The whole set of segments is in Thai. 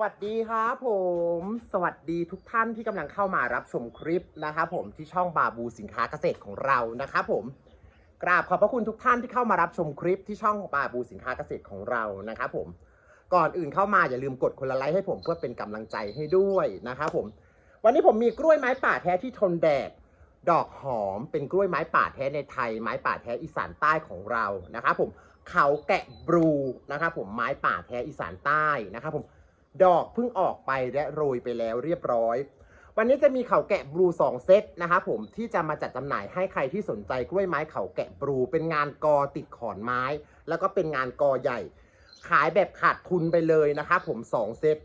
วัสดีครับผม สวัสดีทุกท่านที่กำลังเข้ามารับชมคลิปนะครับผมที่ช่องบาบูสินค้าเกษตรของเรานะครับผมกราบขอบพระคุณทุกท่านที่เข้ามารับชมคลิปที่ช่องของบาบูสินค้าเกษตรของเรานะครับผมก่อนอื่นเข้ามาอย่าลืมกดคนละไลค์ให้ผมเพื่อเป็นกำลังใจให้ด้วยนะครับผม วันนี้ผมมีกล้วยไม้ป่าแท้ที่ทนแดดดอกหอมเป็นกล้วยไม้ป่าแท้ในไทย ไม้ป่าแท้อีสานใต้ของเรานะครับผมเขาแกะบลูนะครับผมไม้ป่าแท้อีสานใต้นะครับผม ดอกเพิ่งออกไปและโรยไปแล้วเรียบร้อย วันนี้จะมีเขาแกะบลู2เซตนะครับผมที่จะมาจัดจำหน่ายให้ใครที่สนใจกล้วยไม้เขาแกะบลูเป็นงานกอติดขอนไม้ แล้วก็เป็นงานกอใหญ่ ขายแบบขาดทุนไปเลยนะครับผม2เซต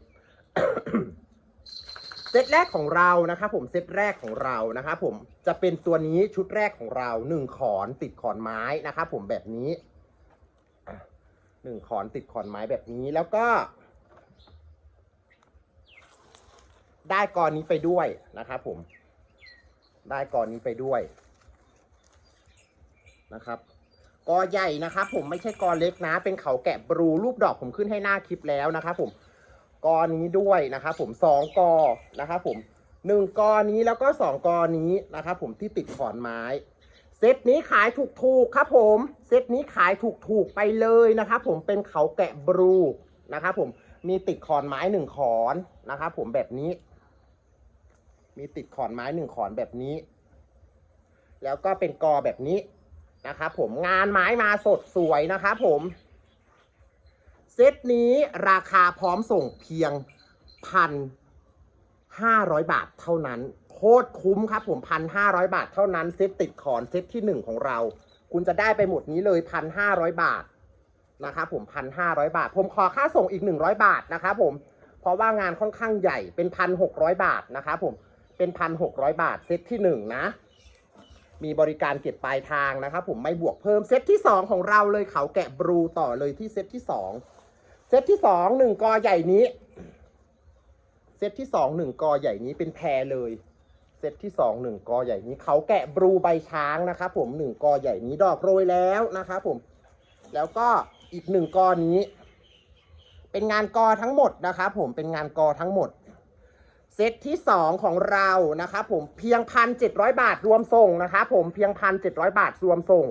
เซตแรกของเรานะครับผมเซตแรกของเรานะครับผมจะเป็นตัวนี้ชุดแรกของเราหนึ่งขอนติดขอนไม้นะครับผมแบบนี้หนึ่งขอนติดขอนไม้แบบนี้แล้วก็ ได้กรนี้ไปด้วยนะครับผม ได้กรนี้ไปด้วยนะครับกอใหญ่นะครับผมไม่ใช่กอเล็กนะ เป็นเขาแกะบรูรูปดอกผมขึ้นให้หน้าคลิปแล้วนะครับผมกอนี้ด้วยนะครับผมสองกอนะครับผมหนึ่งกอนี้แล้วก็สองกอนี้นะครับผมที่ติดขอนไม้ เซตนี้ขายถูกๆครับผม เซตนี้ขายถูกๆไปเลยนะครับผมเป็นเขาแกะบรูนะครับผมมีติดขอนไม้หนึ่งขอนนะครับผมแบบนี้ มีติดขอนไม้หนึ่งขอนแบบนี้ แล้วก็เป็นกอแบบนี้นะครับผมงานไม้มาสดสวยนะครับผมเซตนี้ราคาพร้อมส่งเพียงพันห้าร้อยบาทเท่านั้นโคตรคุ้มครับผมพันห้าร้อยบาทเท่านั้นเซตติดขอนเซตที่หนึ่งของเรา คุณจะได้ไปหมดนี้เลยพันห้าร้อยบาทนะครับผมพันห้าร้อยบาท ผมขอค่าส่งอีกหนึ่งร้อยบาทนะครับผมเพราะว่างานค่อนข้างใหญ่เป็นพันหกร้อยบาทนะครับผม เป็นพันหกร้อยบาทเซตที่หนึ่งนะ มีบริการเก็บปลายทางนะครับผมไม่บวกเพิ่มเซตที่สองของเราเลยเขาแกะบลูต่อเลยที่เซตที่สองเซตที่สองหนึ่งกอใหญ่นี้ เซตที่สองหนึ่งกอใหญ่นี้เป็นแพรเลยเซตที่สองหนึ่งกอใหญ่นี้เขาแกะบลูใบช้างนะครับผมหนึ่งกอใหญ่นี้ดอกโรยแล้วนะครับผม แล้วก็อีกหนึ่งกอนี้ เป็นงานกอทั้งหมดนะครับผมเป็นงานกอทั้งหมด เซตที่สองของเรานะครับผมเพียงพันเจ็ดร้อยบาทรวมส่งนะครับผมเพียงพันเจ็ดร้อยบาทรวมส่ง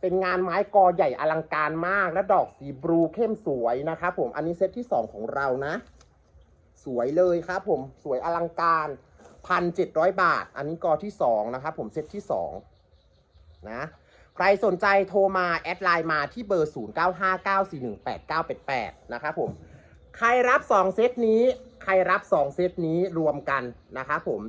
เป็นงานไม้กอใหญ่อลังการมาก และดอกสีบลูเข้มสวยนะครับผมอันนี้เซตที่สองของเรานะ สวยเลยครับผมสวยอลังการพันเจ็ดร้อยบาท อันนี้กอที่สองนะครับผมเซตที่สองนะใครสนใจโทรมา แอดไลน์มาที่เบอร์ 0959418988 นะครับผม ใครรับ 2 เซตนี้ ใครรับ 2 เซตนี้รวมกันนะครับผม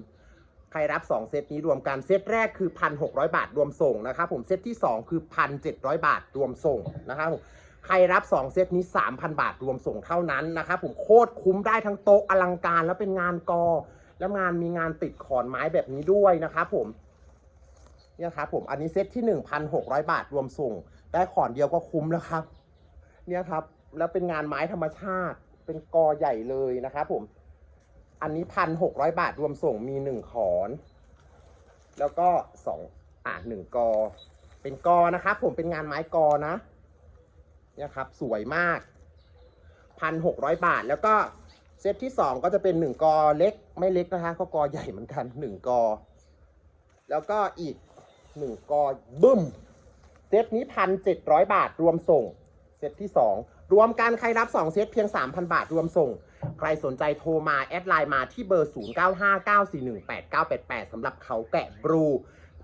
ใครรับ 2 เซตนี้รวมกันเซตแรกคือ 1,600 บาทรวมส่งนะครับผมเซตที่ 2 คือ 1,700 บาทรวมส่งนะครับผมใครรับ 2 เซตนี้ 3,000 บาทรวมส่งเท่านั้นนะครับผมโคตรคุ้มได้ทั้งโต๊ะอลังการแล้วเป็นงานกอ แล้วงานมีงานติดขอนไม้แบบนี้ด้วยนะครับผมเนี่ยครับผมอันนี้เซตที่ 1,600 บาทรวมส่ง ได้ขอนเดียวก็คุ้มแล้วครับ เนี่ยครับ แล้วเป็นงานไม้ธรรมชาติ เป็นกอใหญ่เลยนะครับผม อันนี้พันหกร้อยบาทรวมส่งมีหนึ่งขอน แล้วก็สองอ่าหนึ่งกอ เป็นกอนะครับผมเป็นงานไม้กอนะเนี่ยครับสวยมากพันหกร้อยบาทแล้วก็เซตที่สองก็จะเป็นหนึ่งกอเล็กไม่เล็กนะคะก็กอใหญ่เหมือนกันหนึ่งกอ แล้วก็อีกหนึ่งกอบึ้มเซตนี้พันเจ็ดร้อยบาทรวมส่ง เซตที่2 รวมกันใครรับ 2 เซตเพียง 3,000 บาทรวมส่ง ใครสนใจโทรมา แอดไลน์มาที่เบอร์ 0959418988สำหรับเขาแกะบลู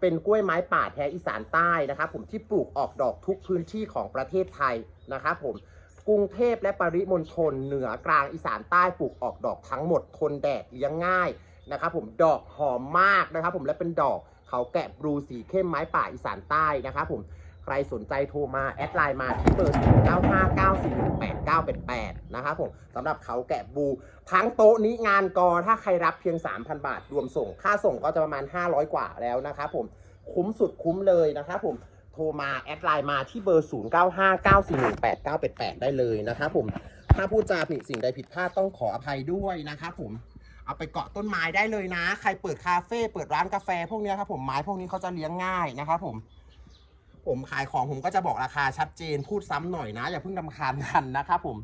เป็นกล้วยไม้ป่าแท้อีสานใต้นะครับผมที่ปลูกออกดอกทุกพื้นที่ของประเทศไทยนะครับผมกรุงเทพและปริมณฑลเหนือกลางอีสานใต้ปลูกออกดอกทั้งหมดทนแดดเลี้ยงง่ายนะครับผมดอกหอมมากนะครับผมและเป็นดอกเขาแกะบลูสีเข้มไม้ป่าอีสานใต้นะครับผม ใครสนใจโทรมา แอดไลน์มาที่เบอร์ 0959418988 นะครับผมสำหรับเขาแกะบู ทั้งโต๊ะนี้งานกอถ้าใครรับเพียง 3,000 บาท รวมส่ง ค่าส่งก็จะประมาณ 500 กว่าแล้วนะครับผมคุ้มสุดคุ้มเลยนะครับผมโทรมา แอดไลน์มาที่เบอร์ 0959418988 ได้เลยนะครับผมถ้าพูดจาผิดสิ่งใดผิดพลาดต้องขออภัยด้วยนะครับผมเอาไปเกาะต้นไม้ได้เลยนะ ใครเปิดคาเฟ่เปิดร้านกาแฟพวกเนี้ยครับผมไม้พวกนี้เขาจะเลี้ยงง่ายนะครับผม ผมขายของผมก็จะบอกราคาชัดเจนพูดซ้ำหน่อยนะ อย่าเพิ่งดำคาญกันนะครับผม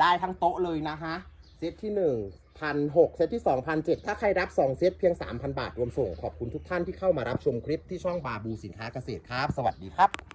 ได้ทั้งโต๊ะเลยนะฮะเซตที่หนึ่งพันหกเซตที่สองพันเจ็ดถ้าใครรับสองเซตเพียงสามพันบาท รวมส่ง ขอบคุณทุกท่านที่เข้ามารับชมคลิปที่ช่องบาบูสินค้าเกษตรครับ สวัสดีครับ